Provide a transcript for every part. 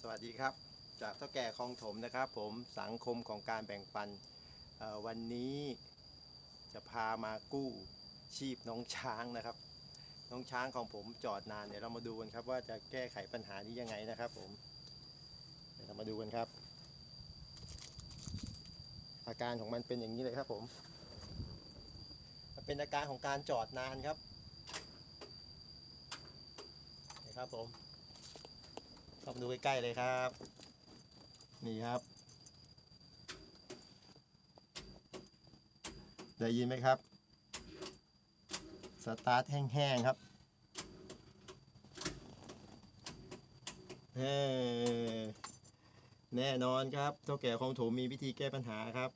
สวัสดีครับ จากเท่าแก่คลองถมนะครับผมสังคมของการแบ่งปันวันนี้จะพามากู้ชีพน้องช้างนะครับ น้องช้างของผมจอดนานเดี๋ยวเรามาดูกันครับว่าจะแก้ไขปัญหานี้ยังไงนะครับผมเดี๋ยวเรามาดูกันครับ อาการของมันเป็นอย่างนี้เลยครับผมมันเป็นอาการของการจอดนานครับนี่ครับผม เข้ามาดูใกล้ๆเลยครับ นี่ครับ ได้ยินไหมครับ สตาร์ทแห้งๆครับเฮ้แน่นอนครับเท่าแก่ของโถมมีวิธีแก้ปัญหาครับ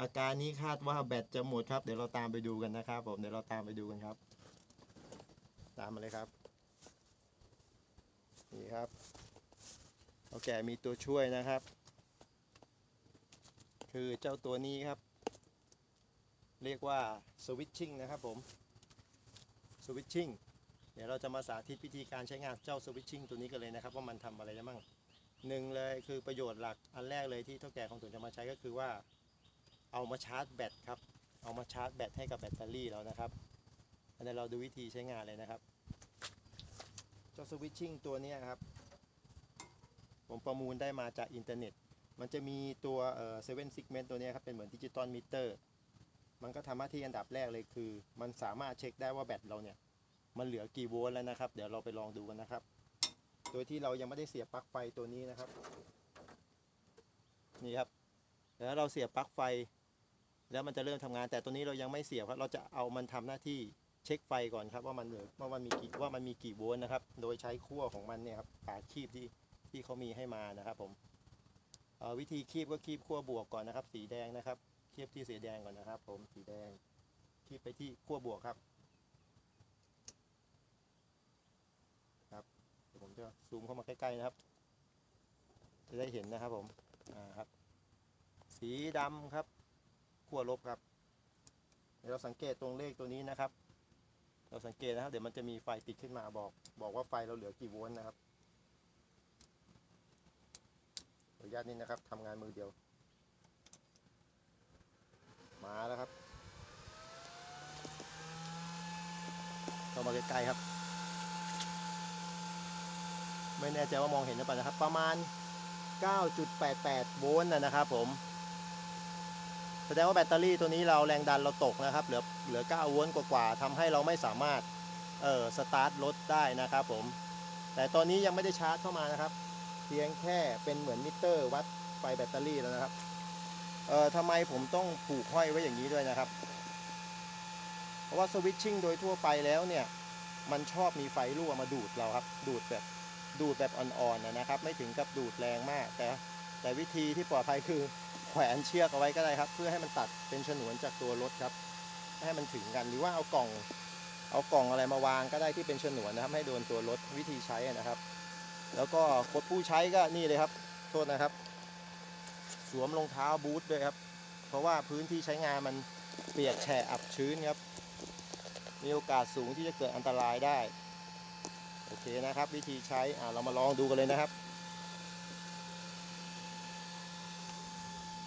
อาการนี้คาดว่าแบตจะหมดครับ เดี๋ยวเราตามไปดูกันนะครับผม เดี๋ยวเราตามไปดูกันครับ ตามมาเลยครับ นี่ครับาแก่มีตัวช่วยนะครับ คือเจ้าตัวนี้ครับ เรียกว่าสวิตชิ่งนะครับผมสวิตชิ่งเดี๋ยวเราจะมาสาธิตวิธีการใช้งานเจ้าสวิตชิ่งตัวนี้กันเลยนะครับ ว่ามันทำอะไรได้บ้างหนึ่งเลยคือประโยชน์หลักอันแรกเลยที่เท่าแก่ของตุนจะมาใช้ก็คือว่า เอามาชาร์จแบตครับ เอามาชาร์จแบตให้กับแบตเตอรี่เรานะครับอันนี้เราดูวิธีใช้งานเลยนะครับ เจ้าสวิตชิ่งตัวนี้ครับ ผมประมูลได้มาจากอินเทอร์เน็ต มันจะมีตัวเซเว่นซิกเมนต์ตัวนี้ครับ เป็นเหมือนดิจิตอลมิเตอร์มันก็ทำหน้าที่อันดับแรกเลยคือ มันสามารถเช็คได้ว่าแบตเราเนี่ย มันเหลือกี่โวลต์แล้วนะครับ เดี๋ยวเราไปลองดูกันนะครับ โดยที่เรายังไม่ได้เสียบปลั๊กไฟตัวนี้นะครับ นี่ครับแล้วเราเสียบปลั๊กไฟ แล้วมันจะเริ่มทำงาน แต่ตัวนี้เรายังไม่เสียบครับ เราจะเอามันทำหน้าที่เช็คไฟก่อนครับ ว่ามันเหลือว่ามันมีกี่ว่ามันมีกี่โวลต์นะครับ โดยใช้ขั้วของมันเนี่ยครับปาคีบที่ ที่เขามีให้มานะครับผมวิธีคีบก็คีบขั้วบวกก่อนนะครับ สีแดงนะครับคีบที่สีแดงก่อนนะครับ ผมสีแดงคีบไปที่ขั้วบวกครับ ครับเดี๋ยวผมจะซูมเข้ามาใกล้ๆนะครับ จะได้เห็นนะครับผมอ่าครับ สีดำครับขั้วลบครับเดี๋ยวเราสังเกตตรงเลขตัวนี้นะครับ เราสังเกตนะครับ เดี๋ยวมันจะมีไฟติดขึ้นมาบอก บอกว่าไฟเราเหลือกี่โวลต์นะครับ ขออนุ ญาตนี่นะครับทำงานมือเดียว มาแล้วครับ เข้ามาใกล้ๆครับ ไม่แน่ใจว่ามองเห็นหรือเปล่านะครับ ประมาณ 9.88 โวลต์นะนะครับผม แสดงว่าแบตเตอรี่ตัวนี้เราแรงดันเราตกนะครับ เหลือเหลือ 9 โวลต์กว่าๆทำให้เราไม่สามารถเออสตาร์ทรถได้นะครับผม แต่ตอนนี้ยังไม่ได้ชาร์จเข้ามานะครับ เพียงแค่เป็นเหมือนมิเตอร์วัดไฟแบตเตอรี่แล้วนะครับ เอ่อทำไมผมต้องผูกห้อยไว้อย่างนี้ด้วยนะครับ เพราะว่าสวิตชิ่งโดยทั่วไปแล้วเนี่ย มันชอบมีไฟรั่วมาดูดเราครับ ดูดแบบดูดแบบอ่อนๆนะนะครับ ไม่ถึงกับดูดแรงมาก แต่แต่วิธีที่ปลอดภัยคือแขวนเชือกเอาไว้ก็ได้ครับ เพื่อให้มันตัดเป็นฉนวนจากตัวรถครับ ให้มันถึงกันหรือว่าเอากล่อง เอากล่องอะไรมาวางก็ได้ที่เป็นฉนวนนะครับ ให้โดนตัวรถวิธีใช้นะครับ แล้วก็กดผู้ใช้ก็นี่เลยครับ โทษนะครับ สวมรองเท้าบูทด้วยครับ เพราะว่าพื้นที่ใช้งานมันเปียกแฉะอับชื้นครับ มีโอกาสสูงที่จะเกิดอันตรายได้ โอเคนะครับ วิธีใช้อ่าเรามาลองดูกันเลยนะครับ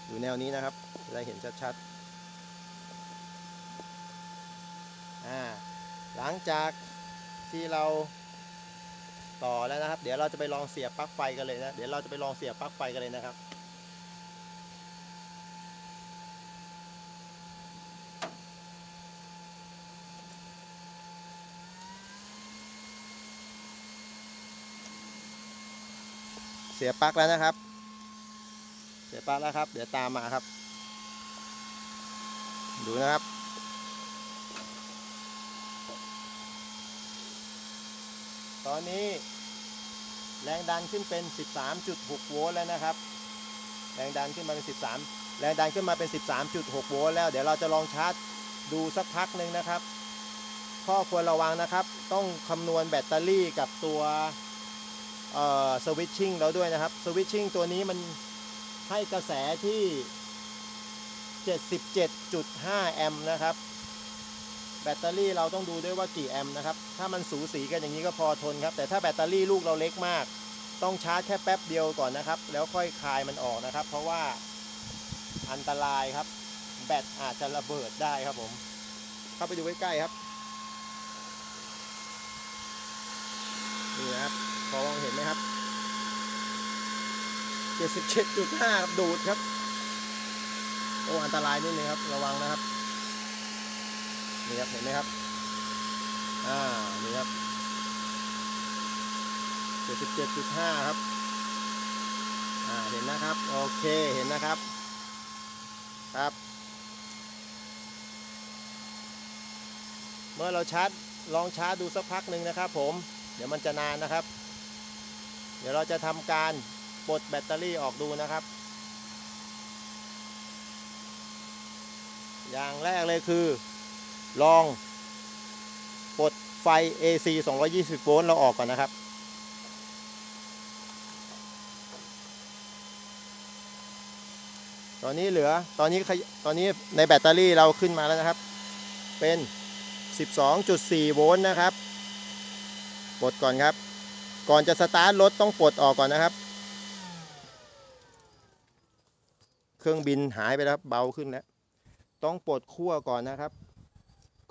อยู่แนวนี้นะครับจะได้เห็นชัดๆอ่าหลังจากที่เรา ต่อแล้วนะครับ เดี๋ยวเราจะไปลองเสียบปลั๊กไฟกันเลยนะ เดี๋ยวเราจะไปลองเสียบปลั๊กไฟกันเลยนะครับ เสียบปลั๊กแล้วนะครับ เสียบปลั๊กแล้วครับ เดี๋ยวตามมาครับ ดูนะครับ ตอนนี้แรงดันขึ้นเป็น 13.6 โวลต์แล้วนะครับ แรงดันขึ้นมาเป็น 13 แรงดันขึ้นมาเป็น 13.6 โวลต์แล้ว เดี๋ยวเราจะลองชาร์จดูสักพักหนึ่งนะครับ ข้อควรระวังนะครับ ต้องคำนวณแบตเตอรี่กับตัวสวิตชิ่งเราด้วยนะครับ สวิตชิ่งตัวนี้มันให้กระแสที่ 77.5 แอมป์นะครับ แบตเตอรี่เราต้องดูด้วยว่ากี่แอมป์นะครับ ถ้ามันสูสีกันอย่างนี้ก็พอทนครับ แต่ถ้าแบตเตอรี่ลูกเราเล็กมาก ต้องชาร์จแค่แป๊บเดียวก่อนนะครับ แล้วค่อยคลายมันออกนะครับ เพราะว่าอันตรายครับ แบตอาจจะระเบิดได้ครับผม เข้าไปดูใกล้ๆครับ นี่นะครับ พอมองเห็นไหมครับ 77.5ครับดูดครับ โอ้ อันตรายนิดนึงครับ ระวังนะครับ นี่ครับเห็นไหมครับ อ่า นี่ครับ77.5ครับ อ่า เห็นนะครับ โอเค เห็นนะครับ ครับ เมื่อเราชาร์จ ลองชาร์จดูสักพักหนึ่งนะครับผม เดี๋ยวมันจะนานนะครับ เดี๋ยวเราจะทำการปลดแบตเตอรี่ออกดูนะครับ อย่างแรกเลยคือ ลองปลดไฟ AC 220 โวลต์เราออกก่อนนะครับ ตอนนี้เหลือตอนนี้ตอนนี้ในแบตเตอรี่เราขึ้นมาแล้วนะครับ เป็น 12.4 โวลต์นะครับปลดก่อนครับ ก่อนจะสตาร์ทรถต้องปลดออกก่อนนะครับ เครื่องบินหายไปแล้วครับเบาขึ้นแล้ว ต้องปลดขั้วก่อนนะครับ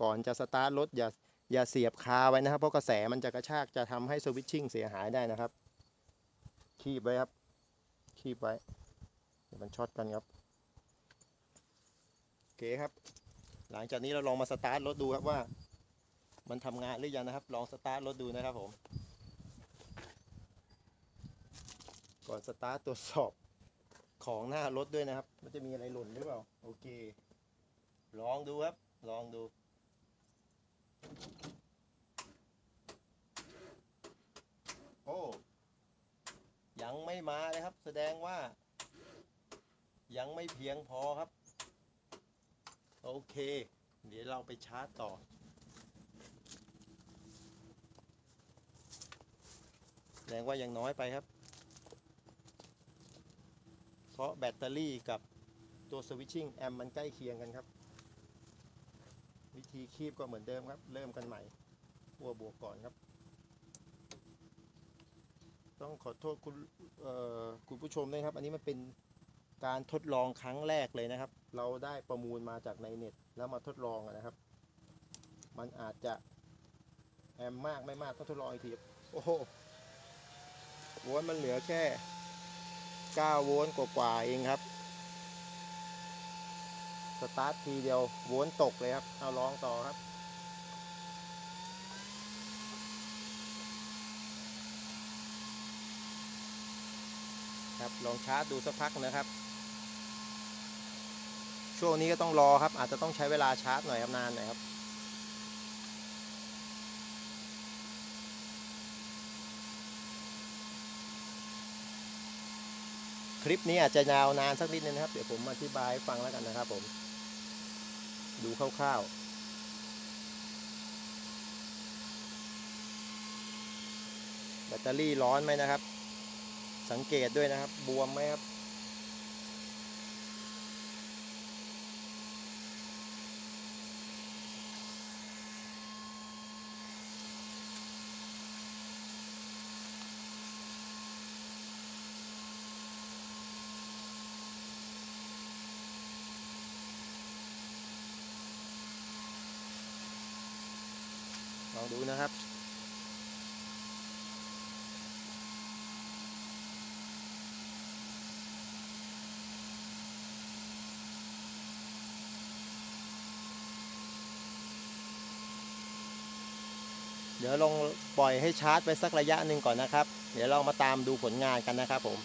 ก่อนจะสตาร์ทรถอย่าอย่าเสียบคาไว้นะครับ เพราะกระแสมันจะกระชากจะทำให้สวิตชิ่งเสียหายได้นะครับ คีบไว้ครับ คีบไว้ เดี๋ยวมันช็อตกันครับ โอเคครับ หลังจากนี้เราลองมาสตาร์ทรถดูครับว่า มันทำงานหรือยังนะครับ ลองสตาร์ทรถดูนะครับผม ก่อนสตาร์ทตรวจสอบของหน้ารถด้วยนะครับ มันจะมีอะไรหล่นหรือเปล่า โอเค ลองดูครับ ลองดู โอ้ยังไม่มาเลยครับ แสดงว่า ยังไม่เพียงพอครับ โอเค เดี๋ยวเราไปชาร์จต่อ แสดงว่ายังน้อยไปครับ เพราะแบตเตอรี่กับตัวสวิตชิ่งแอมมันใกล้เคียงกันครับ วิธีคีบก็เหมือนเดิมครับ เริ่มกันใหม่ขั้วบวกก่อนครับ ต้องขอโทษคุณคุณผู้ชมด้วยครับ อันนี้มันเป็นการทดลองครั้งแรกเลยนะครับ เราได้ประมูลมาจากในเน็ต แล้วมาทดลองนะครับ มันอาจจะแอมมากไม่มากต้องทดลองอีกทีโอ้โหโวลต์มันเหลือแค่ 9 โวลต์กว่าๆเองครับ สตาร์ททีเดียวโวนตกเลยครับ เอาลองต่อครับ ครับลองชาร์จดูสักพักนะครับ ช่วงนี้ก็ต้องรอครับ อาจจะต้องใช้เวลาชาร์จหน่อยครับนานหน่อยครับ คลิปนี้อาจจะยาวนานสักนิดนึงนะครับ เดี๋ยวผมอธิบายให้ฟังแล้วกันนะครับ ผม ดูคร่าวๆแบตเตอรี่ร้อนไหมนะครับ สังเกตด้วยนะครับ บวมไหมครับ องดูนะครับ เดี๋ยวลองปล่อยให้ชาร์จไปสักระยะหนึ่งก่อนนะครับ เดี๋ยวเรามาตามดูผลงานกันนะครับผม